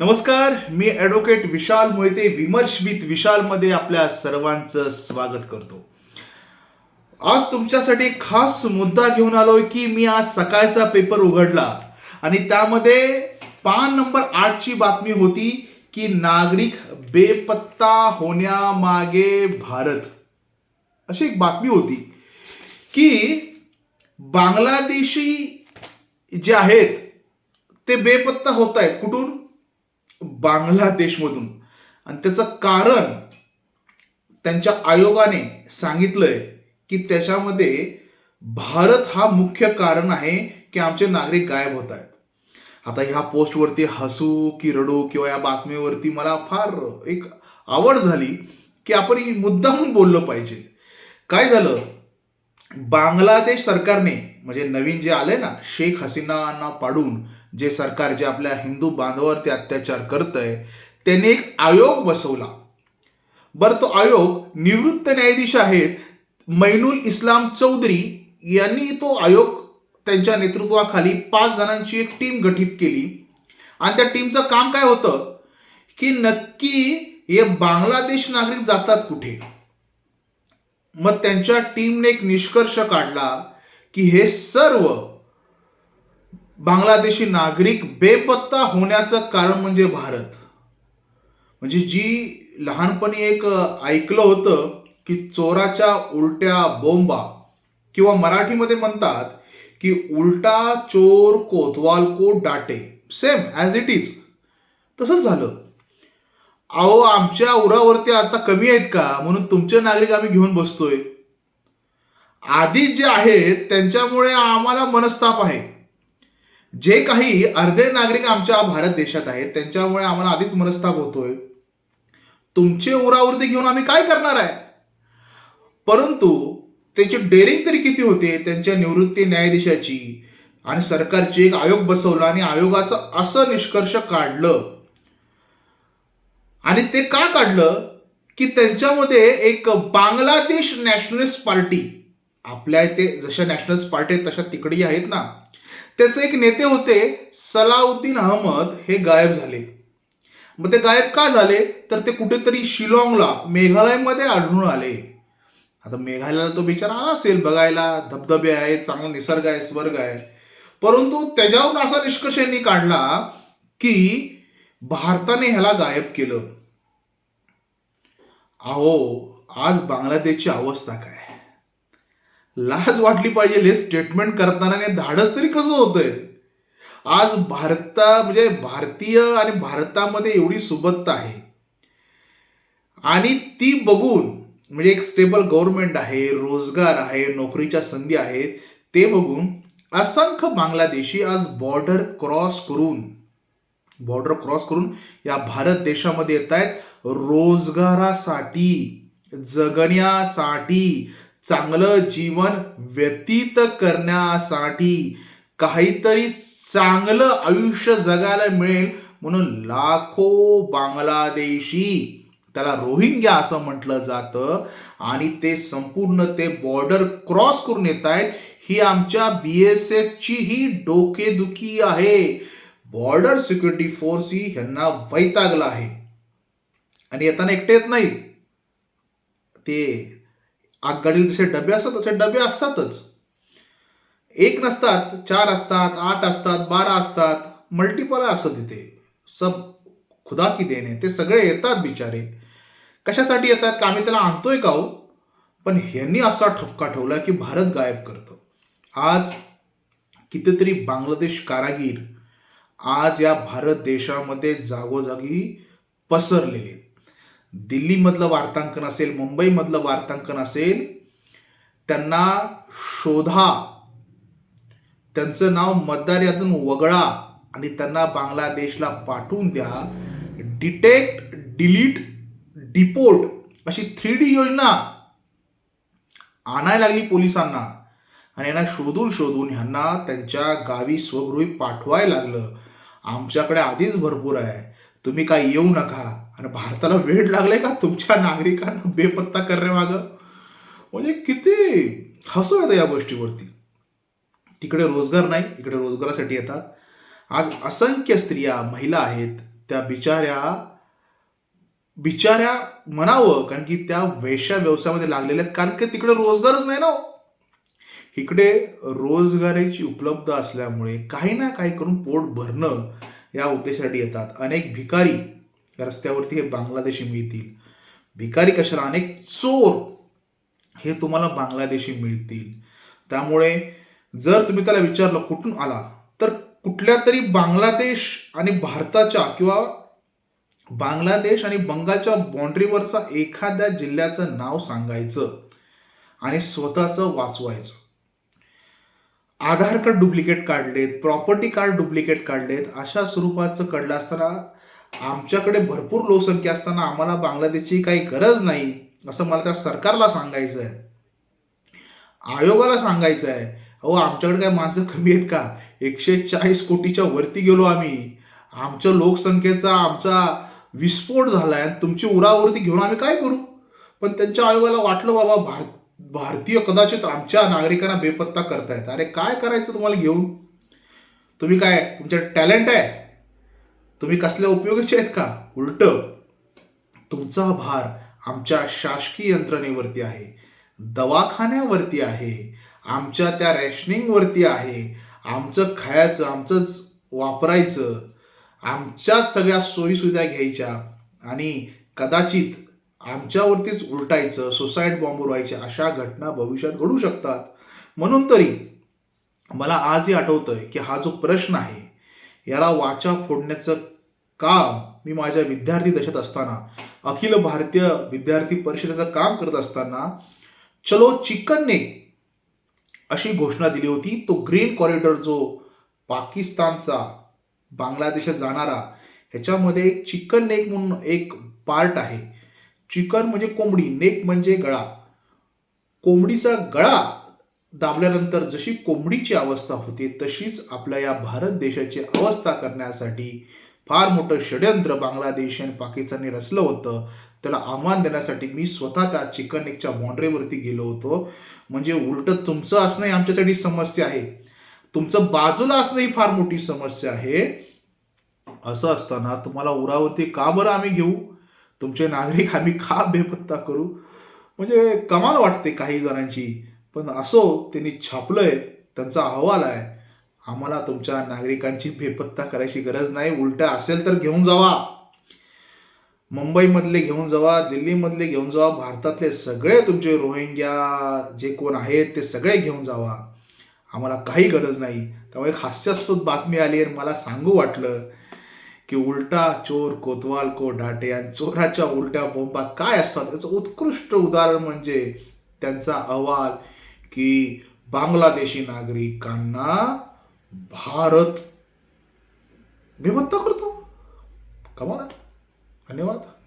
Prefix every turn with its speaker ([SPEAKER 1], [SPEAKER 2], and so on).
[SPEAKER 1] नमस्कार मी ॲडव्होकेट विशाल मोहिते विमर्श विथ विशालमध्ये आपल्या सर्वांचं स्वागत करतो. आज तुमच्यासाठी खास मुद्दा घेऊन आलोय की मी आज सकाळचा पेपर उघडला आणि त्यामध्ये पान नंबर आठची बातमी होती की नागरिक बेपत्ता होण्यामागे भारत. अशी एक बातमी होती की बांगलादेशी जे आहेत ते बेपत्ता होत आहेत कुठून? बांगलादेशमधून. आणि त्याचं कारण त्यांच्या आयोगाने सांगितलंय की त्याच्यामध्ये भारत हा मुख्य कारण आहे की आमचे नागरिक गायब होत आहेत. आता ह्या पोस्टवरती हसू की रडू किंवा या बातमीवरती मला फार एक आवड झाली की आपण ही मुद्दाहून बोललं पाहिजे. काय झालं? बांगलादेश सरकारने म्हणजे नवीन जे आले ना शेख हसीनांना पाडून जे सरकार जे आपल्या हिंदू बांधवावरती अत्याचार करतंय त्यांनी एक आयोग बसवला. बरं तो आयोग निवृत्त न्यायाधीश आहेत मैनुल इस्लाम चौधरी यांनी तो आयोग त्यांच्या नेतृत्वाखाली पाच जणांची एक टीम गठीत केली. आणि त्या टीमचं काम काय होतं? की नक्की हे बांगलादेश नागरिक जातात कुठे? मग त्यांच्या टीमने एक निष्कर्ष काढला की हे सर्व बांगलादेशी नागरिक बेपत्ता होण्याचं कारण म्हणजे भारत. म्हणजे जी लहानपणी एक ऐकलं होतं की चोराच्या उलट्या बोंबा किंवा मराठीमध्ये म्हणतात की उलटा चोर कोतवाल को डाटे. सेम ॲज इट इज तसंच झालं. अहो आमच्या उरावरती आता कमी आहेत का? म्हणून तुमचे नागरिक आम्ही घेऊन बसतोय. आधी जे आहेत त्यांच्यामुळे आम्हाला मनस्ताप आहे. जे काही अर्धे नागरिक आमच्या भारत देशात आहेत त्यांच्यामुळे आम्हाला आधीच मनस्ताप होतोय. तुमचे उरावरती घेऊन आम्ही काय करणार आहे? परंतु त्याची डेअरिंग तरी किती होते? त्यांच्या निवृत्ती न्यायाधीशाची आणि सरकारची एक आयोग बसवला आणि आयोगाचं असं निष्कर्ष काढलं. आणि ते का काढलं? की त्यांच्यामध्ये एक बांगलादेश नॅशनलिस्ट पार्टी आपल्या इथे जशा नॅशनलिस्ट पार्टी आहेत तशा तिकडे आहेत ना. त्याचे एक नेते होते सलाउद्दीन अहमद हे गायब झाले. मग ते गायब का झाले? तर ते कुठेतरी शिलाँगला मेघालयमध्ये आढळून आले. आता मेघालयाला तो बिचारा आला असेल बघायला. धबधबे आहे चांगला निसर्ग आहे स्वर्ग आहे. परंतु त्याच्यावरून असा निष्कर्ष यांनी काढला की भारताने ह्याला गायब केलं. अहो आज बांगलादेशची अवस्था काय? लाज वाटली पाहिजे हे स्टेटमेंट करताना आणि धाडस तरी कसं होतंय? आज भारता म्हणजे भारतीय आणि भारतामध्ये एवढी सुबत्ता आहे. आणि ती बघून म्हणजे एक स्टेबल गव्हर्नमेंट आहे रोजगार आहे नोकरीच्या संधी आहेत ते बघून असंख्य बांगलादेशी आज बॉर्डर क्रॉस करून बॉर्डर क्रॉस करून या भारत देशामध्ये येत आहेत रोजगारासाठी जगण्यासाठी चांगलं जीवन व्यतीत करण्यासाठी काहीतरी चांगलं आयुष्य जगायला मिळेल म्हणून लाखो बांगलादेशी त्याला रोहिंग्या असं म्हटलं जातं. आणि ते संपूर्ण ते बॉर्डर क्रॉस करून येत आहेत. ही आमच्या बी एस एफची ही डोकेदुखी आहे. बॉर्डर सिक्युरिटी फोर्स ही ह्यांना वैतागला आहे. आणि येताना एकटे येत नाहीत. ते आगगाडीत जसे डबे असतात तसे डबे असतातच. एक नसतात चार असतात आठ असतात बारा असतात मल्टिपल असतात तिथे. सब खुदा की देणे ते सगळे येतात बिचारे. कशासाठी येतात? का आम्ही त्याला आणतोय का हो? पण ह्यांनी असा ठपका ठेवला की भारत गायब करतं. आज कितीतरी बांगलादेश कारागीर आज या भारत देशामध्ये जागोजागी पसरलेले आहेत. दिल्लीमधलं वार्तांकन असेल मुंबईमधलं वार्तांकन असेल त्यांना शोधा. त्यांचं नाव मतदार यातून वगळा आणि त्यांना बांगलादेशला पाठवून द्या. डिटेक्ट डिलीट डिपोर्ट अशी थ्री डी योजना आणायला लागली पोलिसांना. आणि यांना शोधून शोधून ह्यांना त्यांच्या गावी स्वगृही पाठवायला लागलं. आमच्याकडे आधीच भरपूर आहे. तुम्ही काय येऊ नका. आणि भारताला वेळ लागलाय का? तुमच्या नागरिकांना बेपत्ता करण्यामागं म्हणजे किती हसू येतं या गोष्टीवरती. तिकडे रोजगार नाही इकडे रोजगारासाठी येतात. आज असंख्य स्त्रिया महिला आहेत त्या बिचाऱ्या बिचाऱ्या म्हणावं कारण की त्या वेश्या व्यवसायामध्ये लागलेल्या आहेत. कारण की तिकडे रोजगारच नाही ना हो. इकडे रोजगाराची उपलब्ध असल्यामुळे काही ना काही करून पोट भरणं या उद्देशासाठी येतात. अनेक भिकारी रस्त्यावरती हे बांगलादेशी मिळतील. भिकारी कशाला? अनेक चोर हे तुम्हाला बांगलादेशी मिळतील. त्यामुळे जर तुम्ही त्याला विचारलं कुठून आला तर कुठल्या तरी बांगलादेश आणि भारताच्या किंवा बांगलादेश आणि बंगालच्या बाँड्रीवरचा एखाद्या जिल्ह्याचं नाव सांगायचं आणि स्वतःचं वाचवायचं. आधार कार्ड डुप्लिकेट काढलेत प्रॉपर्टी कार्ड डुप्लिकेट काढलेत अशा स्वरूपाचं कळलं असताना आमच्याकडे भरपूर लोकसंख्या असताना आम्हाला बांगलादेशची काही गरज नाही असं मला त्या सरकारला सांगायचं आहे. आयोगाला सांगायचं आहे अहो आमच्याकडे काय माणसं कमी आहेत का? एकशे चाळीस कोटीच्या वरती गेलो आम्ही. आमच्या लोकसंख्येचा आमचा विस्फोट झालाय आणि तुमची उरावरती घेऊन आम्ही काय करू? पण त्यांच्या आयोगाला वाटलं बाबा भारत भारतीय कदाचित आमच्या नागरिकांना बेपत्ता करतायत. अरे काय करायचं तुम्हाला घेऊन? तुम्ही काय तुमच्या टॅलेंट आहे? तुम्ही कसल्या उपयोगाचे आहेत का? उलट तुमचा भार आमच्या शासकीय यंत्रणेवरती आहे. दवाखान्यावरती आहे. आमच्या त्या रॅशनिंगवरती आहे. आमचं खायचं आमचंच वापरायचं आमच्याच सगळ्या सोयीसुविधा घ्यायच्या आणि कदाचित आमच्यावरतीच उलटायचं सुसाईड बॉम्ब उडवायचे अशा घटना भविष्यात घडू शकतात. म्हणून तरी मला आजही आठवतंय की हा जो प्रश्न आहे याला वाचा फोडण्याचं काम मी माझ्या विद्यार्थी दशेत असताना अखिल भारतीय विद्यार्थी परिषदेचं काम करत असताना चलो चिकन नेक अशी घोषणा दिली होती. तो ग्रीन कॉरिडॉर जो पाकिस्तानचा बांगलादेशात जाणारा ह्याच्यामध्ये चिकन नेक म्हणून एक पार्ट आहे. चिकन म्हणजे कोंबडी नेक म्हणजे गळा. कोंबडीचा गळा दाबल्यानंतर जशी कोंबडीची अवस्था होते तशीच आपल्या या भारत देशाची अवस्था करण्यासाठी फार मोठं षड्यंत्र बांगलादेश आणि पाकिस्तानने रचलं होतं. त्याला आव्हान देण्यासाठी मी स्वतः त्या चिकन एकच्या बाँड्रीवरती गेलो होतो. म्हणजे उलट तुमचं असणं ही आमच्यासाठी समस्या आहे. तुमचं बाजूला असणं ही फार मोठी समस्या आहे. असं असताना तुम्हाला उरावरती का बरं आम्ही घेऊ? तुमचे नागरिक आम्ही का बेपत्ता करू? म्हणजे कमाल वाटते काही जणांची. पण असो त्यांनी छापलंय त्यांचा अहवाल आहे. आम्हाला तुमच्या नागरिकांची बेपत्ता करायची गरज नाही. उलट्या असेल तर घेऊन जावा. मुंबईमधले घेऊन जावा दिल्लीमधले घेऊन जावा भारतातले सगळे तुमचे रोहिंग्या जे कोण आहेत ते सगळे घेऊन जावा. आम्हाला काही गरज नाही. त्यामुळे हास्यास्पद बातमी आली आणि मला सांगू वाटलं की उलटा चोर कोतवाल को डाटे आणि चोराच्या उलट्या बोंबा काय असतात? त्याचं उत्कृष्ट उदाहरण म्हणजे त्यांचा अहवाल की बांगलादेशी नागरिकांना भारत बेभत्ता करतो. कमाल धन्यवाद.